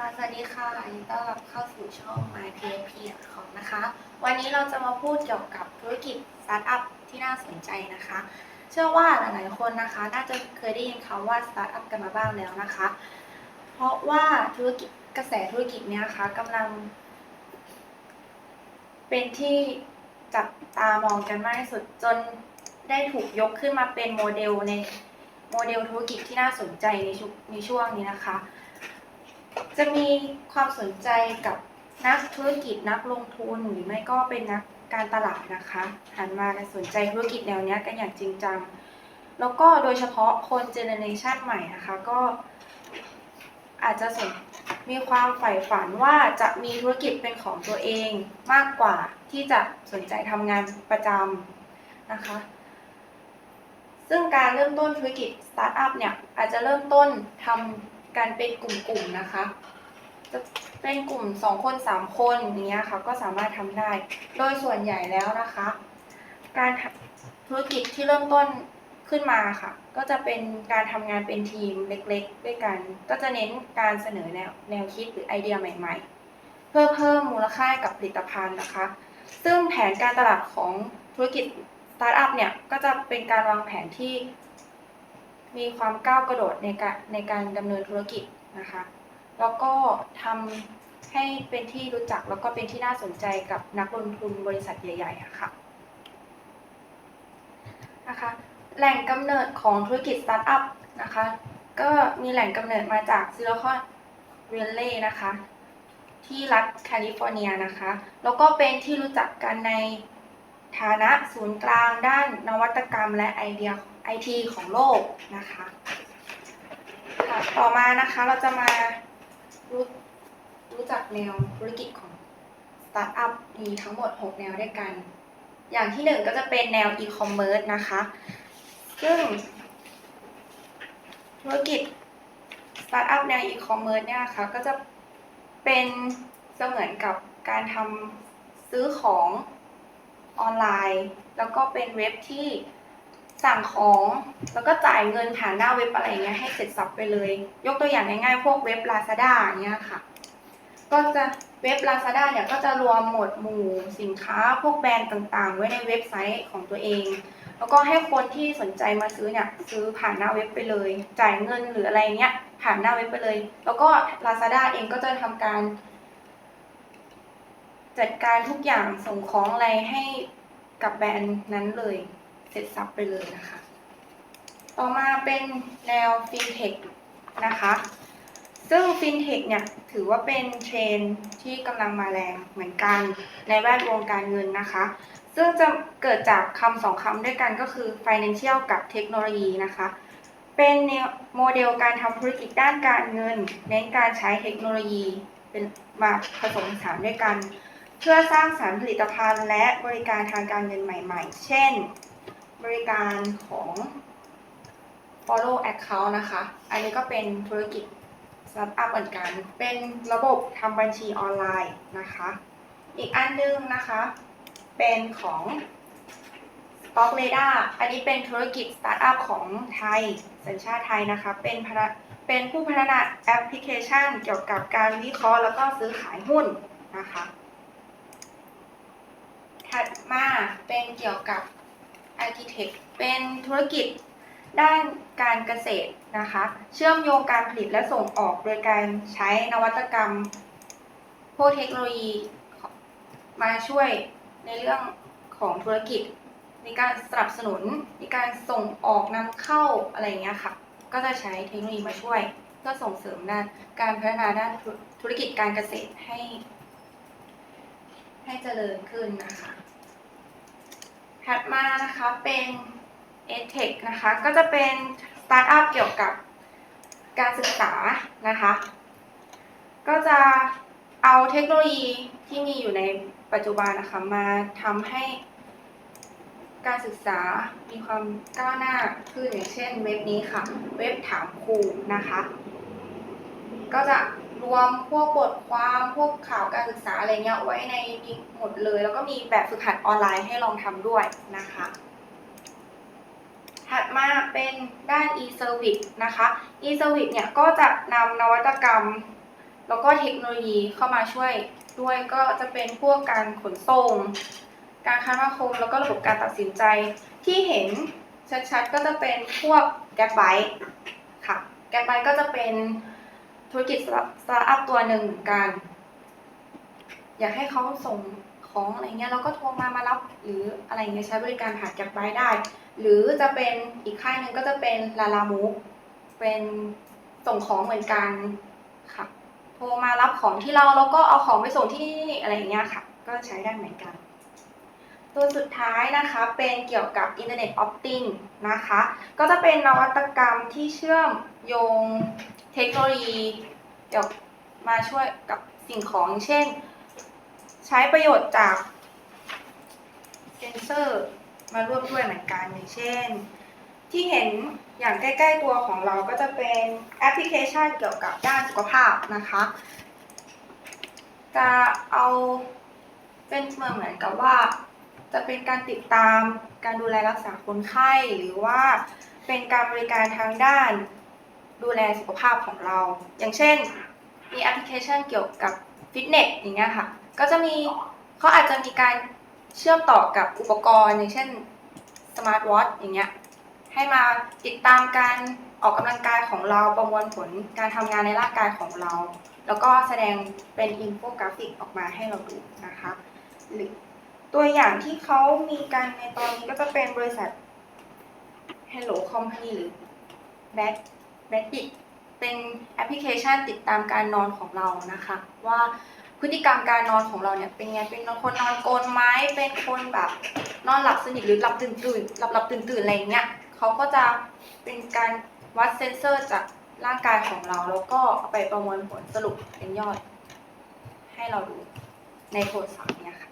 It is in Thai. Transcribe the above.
ค่ะสวัสดีค่ะยินดีต้อนรับเข้าสู่ช่อง My PFP ของนะคะ วันนี้เราจะมาพูดเกี่ยวกับธุรกิจสตาร์ทอัพที่น่าสนใจนะคะ เชื่อว่าหลายๆคนนะคะ น่าจะเคยได้ยินคำว่าสตาร์ทอัพกันมาบ้างแล้วนะคะ เพราะว่าธุรกิจกระแสธุรกิจเนี้ยนะคะกำลัง เป็นที่จับตามองกันมากที่สุดจนได้ถูกยกขึ้นมาเป็นโมเดลในโมเดลธุรกิจที่น่าสนใจในช่วงนี้นะคะ จะมีความสนใจกับนักธุรกิจนักลงทุนหรือไม่ก็เป็นนักการตลาดนะคะหันมาสนใจธุรกิจแนวเนี้ยกันอย่างจริงจังแล้วก็โดยเฉพาะคนเจเนเรชันใหม่นะคะก็อาจจะมีความใฝ่ฝันว่าจะมีธุรกิจเป็นของตัวเองมากกว่าที่จะสนใจทำงานประจำนะคะ ซึ่งการเริ่มต้นธุรกิจสตาร์ทอัพเนี่ยอาจจะเริ่มต้นทำ การเป็นกลุ่มๆนะคะ จะเป็นกลุ่ม2คน3คนอย่างเนี้ยค่ะก็สามารถทำได้ โดยส่วนใหญ่แล้วนะคะ การธุรกิจที่เริ่มต้นขึ้นมาค่ะ ก็จะเป็นการทำงานเป็นทีมเล็กๆ ด้วยกัน ก็จะเน้นการเสนอแนวแนวคิดหรือไอเดียใหม่ ๆ เพื่อเพิ่มมูลค่ากับผลิตภัณฑ์นะคะ ซึ่งแผนการตลาดของธุรกิจสตาร์ทอัพเนี่ย ก็จะเป็นการวางแผนที่ มีความก้าวกระโดดในการในการดำเนินธุรกิจนะคะ แล้วก็ทำให้เป็นที่รู้จักแล้วก็เป็นที่น่าสนใจกับนักลงทุนบริษัทใหญ่ๆอะค่ะนะคะแหล่งกำเนิดของธุรกิจสตาร์ทอัพนะคะ ก็มีแหล่งกำเนิดมาจากซิลิคอนเวลเลย์นะคะ ที่รัฐแคลิฟอร์เนียนะคะ แล้วก็เป็นที่รู้จักกันในฐานะศูนย์กลางด้านนวัตกรรมและไอเดีย ไอทีของโลกนะคะค่ะต่อมานะคะเราจะมารู้รู้จักแนวธุรกิจของสตาร์ทอัพมีทั้งหมด 6 แนวด้วยกัน อย่างที่หนึ่งก็จะเป็นแนวอีคอมเมิร์ซนะคะ ซึ่ง ธุรกิจสตาร์ทอัพแนวอีคอมเมิร์ซเนี่ยนะคะก็จะเป็นเสมือนกับการทำซื้อของออนไลน์ แล้วก็เป็นเว็บที่ สั่งของแล้วก็จ่ายเงินผ่านหน้าเว็บอะไรเงี้ยให้เสร็จสับไปเลย ยกตัวอย่างง่ายๆ พวกเว็บ Lazada เนี้ยค่ะ ก็จะเว็บ Lazada เนี่ยก็จะรวมหมวดหมู่สินค้าพวกแบรนด์ต่างๆ ไว้ในเว็บไซต์ของตัวเอง แล้วก็ให้คนที่สนใจมาซื้อเนี่ยซื้อผ่านหน้าเว็บไปเลย จ่ายเงินหรืออะไรเงี้ยผ่านหน้าเว็บไปเลย แล้วก็ Lazada เองก็จะทำการ จัดการทุกอย่างส่งของอะไรให้กับแบรนด์นั้นเลย ร็จสับไปเลยนะคะ ต่อมาเป็นแนวฟินเทคนะคะ ซึ่งฟินเทคเนี่ยถือว่าเป็นเทรนที่กำลังมาแรงเหมือนกันในแวดวงการเงินนะคะ ซึ่งจะเกิดจากคำสองคำด้วยกันก็คือ financial กับเทคโนโลยีนะคะ เป็นแนวโมเดลการทำธุรกิจด้านการเงิน เน้นการใช้เทคโนโลยีเป็นมาผสมผสานด้วยกันเพื่อสร้างสรรค์ผลิตภัณฑ์และบริการทางการเงินใหม่ ๆ เช่น บริการของ follow account นะคะ อันนี้ก็เป็นธุรกิจสตาร์ทอัพเหมือนกัน เป็นระบบทำบัญชีออนไลน์นะคะ อีกอันนึงนะคะ เป็นของ Stock Radar อันนี้เป็นธุรกิจสตาร์ทอัพของไทย สัญชาติไทยนะคะ เป็นพนักเป็นผู้พัฒนาแอปพลิเคชันเกี่ยวกับการวิเคราะห์แล้วก็ซื้อขายหุ้นนะคะ ถัดมาเป็นเกี่ยวกับ Architect เป็นธุรกิจด้านการเกษตรนะคะ เชื่อมโยงการผลิตและส่งออกโดยการใช้นวัตกรรมพวกเทคโนโลยีมาช่วยในเรื่องของธุรกิจ ในการสนับสนุนในการส่งออกนำเข้าอะไรอย่างเงี้ยค่ะ ก็จะใช้เทคโนโลยีมาช่วยเพื่อส่งเสริมด้านการพัฒนาด้านธุรกิจการเกษตรให้ ให้เจริญขึ้นนะคะ ถัดมานะคะเป็น e t e c h นะคะ ก็จะเป็นสตาร์ทอัพเกี่ยวกับการศึกษานะคะ ก็จะเอาเทคโนโลยีที่มีอยู่ในปัจจุบันนะคะมาทำให้การศึกษามีความก้าวหน้าขึ้นอย่างเช่นเว็บนี้ค่ะ เว็บถามครูนะคะ ก็จะ รวมพวกบทความพวกข่าวการศึกษาอะไรเงี้ยไว้ในนี้หมดเลย แล้วก็มีแบบฝึกหัดออนไลน์ให้ลองทำด้วยนะคะถัดมาเป็นด้าน e-service นะคะ e-service เนี่ยก็จะนำนวัตกรรม แล้วก็เทคโนโลยีเข้ามาช่วยด้วยก็จะเป็นพวกการขนส่ง การคมนาคมแล้วก็ระบบการตัดสินใจที่เห็นชัดๆก็จะเป็นพวกแกร็บไบค่ะแกร็บไบก็จะเป็น ธุรกิจสตาร์ทอัพตัวหนึ่งเหมือนกัน อยากให้เขาส่งของอะไรเงี้ยเราก็โทรมามารับหรืออะไรเงี้ยใช้บริการผ่านแก็บไบได้ หรือจะเป็นอีกค่ายหนึ่งก็จะเป็นลาลามูเป็นส่งของเหมือนกันค่ะ โทรมารับของที่เราแล้วก็เอาของไปส่งที่อะไรเงี้ยค่ะ ก็ใช้ได้เหมือนกัน ตัวสุดท้ายนะคะเป็นเกี่ยวกับ Internet of Things นะคะ ก็จะเป็นนวัตกรรมที่เชื่อมโยงเทคโนโลยีเกี่ยวมาช่วยกับสิ่งของเช่น ใช้ประโยชน์จากเซนเซอร์มาร่วมด้วยเหมือนกันอย่างเช่น ที่เห็นอย่างใกล้ ๆ ตัวของเราก็จะเป็นแอปพลิเคชันเกี่ยวกับด้านสุขภาพนะคะ จะเอาเป็นเหมือนกับว่า จะเป็นการติดตามการดูแลรักษาคนไข้หรือว่าเป็นการบริการทางด้านดูแลสุขภาพของเรา อย่างเช่น มีแอปพลิเคชันเกี่ยวกับฟิตเนสอย่างเงี้ยค่ะ ก็จะมีเขาอาจจะมีการเชื่อมต่อกับอุปกรณ์ อย่างเช่นสมาร์ทวอทอย่างเงี้ยให้มาติดตามการออกกำลังกายของเราประมวลผลการทำงานในร่างกายของเรา แล้วก็แสดงเป็นอินโฟกราฟิกออกมาให้เราดูนะคะหรือ ตัวอย่างที่เขามีกันในตอนนี้ก็จะเป็นบริษัท Hello Company หรือ Bad Bad It เป็นแอปพลิเคชันติดตามการนอนของเรานะคะ ว่าพฤติกรรมการนอนของเราเนี่ยเป็นไงเป็นคนนอนโกนไหมเป็นคนแบบนอนหลับสนิทหรือหลับตื่นตื่นหลับหลับตื่นตื่นอะไรอย่างเงี้ยเขาก็จะเป็นการวัดเซนเซอร์จากร่างกายของเราแล้วก็เอาไปประมวลผลสรุปเป็นยอด ให้เราดูในโทรศัพท์เนี่ยค่ะ